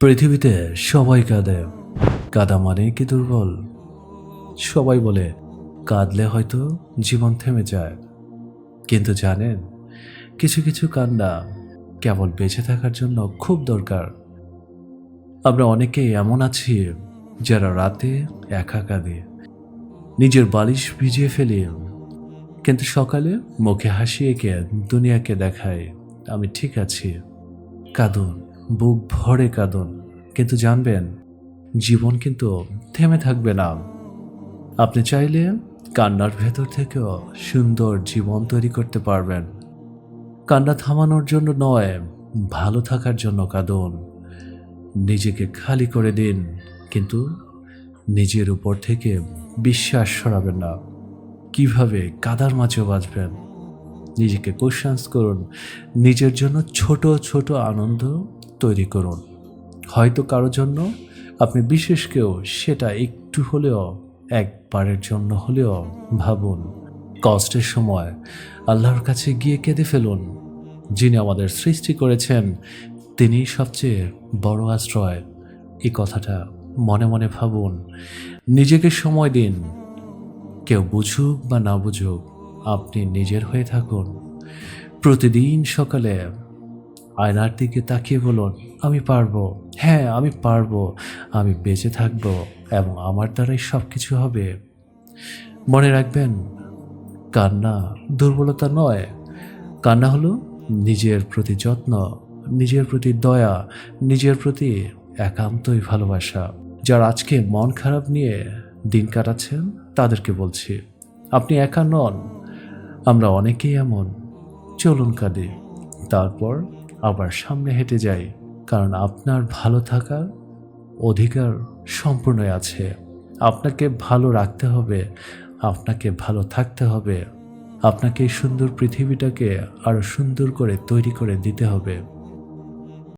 পৃথিবীতে সবাই কাঁদে। কাদা মানে কি দুর্বল? সবাই বলে, কাঁদলে হয়তো জীবন থেমে যায়। কিন্তু জানেন, কিছু কিছু কান্না কেবল বেঁচে থাকার জন্য খুব দরকার। আমরা অনেকেই এমন আছি যারা রাতে একা কাঁদে, নিজের বালিশ ভিজিয়ে ফেলি। কিন্তু সকালে মুখে হাসি এঁকে দুনিয়াকে দেখায়, আমি ঠিক আছি। কাঁদুন। বুক ভরে কাঁদুন, কিন্তু জানবেন, জীবন কিন্তু থেমে থাকবে না। আপনি চাইলে কান্নার ভেতর থেকেও সুন্দর জীবন তৈরি করতে পারবেন। কান্না থামানোর জন্য নয়, ভালো থাকার জন্য কাঁদুন। নিজেকে খালি করে দিন, কিন্তু নিজের উপর থেকে বিশ্বাস সরাবেন না। কীভাবে কাদার মাঝে বাঁচবেন? নিজেকে কোশ্চান্স করুন, নিজের জন্য ছোট ছোট আনন্দ তৈরি করুন। হয়তো কারও জন্য আপনি বিশেষ কেউ, সেটা একটু হলেও, একবারের জন্য হলেও ভাবুন। কষ্টের সময় আল্লাহর কাছে গিয়ে কেঁদে ফেলুন। যিনি আমাদের সৃষ্টি করেছেন, তিনি সবচেয়ে বড় আশ্রয়। এই কথাটা মনে মনে ভাবুন। নিজেকে সময় দিন। কেউ বুঝুক বা না বুঝুক, আপনি নিজের হয়ে থাকুন। প্রতিদিন সকালে আয়নার দিকে তাকিয়ে বলুন, আমি পারব। হ্যাঁ আমি পারব। আমি বেঁচে থাকব এবং আমার দ্বারাই সব কিছু হবে। মনে রাখবেন, কান্না দুর্বলতা নয়। কান্না হলো নিজের প্রতি যত্ন, নিজের প্রতি দয়া, নিজের প্রতি একান্তই ভালোবাসা। যারা আজকে মন খারাপ নিয়ে দিন কাটাচ্ছেন, তাদেরকে বলছি, আপনি একা নন, আমরা অনেকেই এমন। চলুন কাঁদে। তারপর আবার সামনে হেঁটে যাই, কারণ আপনার ভালো থাকার অধিকার সম্পূর্ণ আছে। আপনাকে ভালো রাখতে হবে, আপনাকে ভালো থাকতে হবে। আপনাকে এই সুন্দর পৃথিবীটাকে আরও সুন্দর করে তৈরি করে দিতে হবে।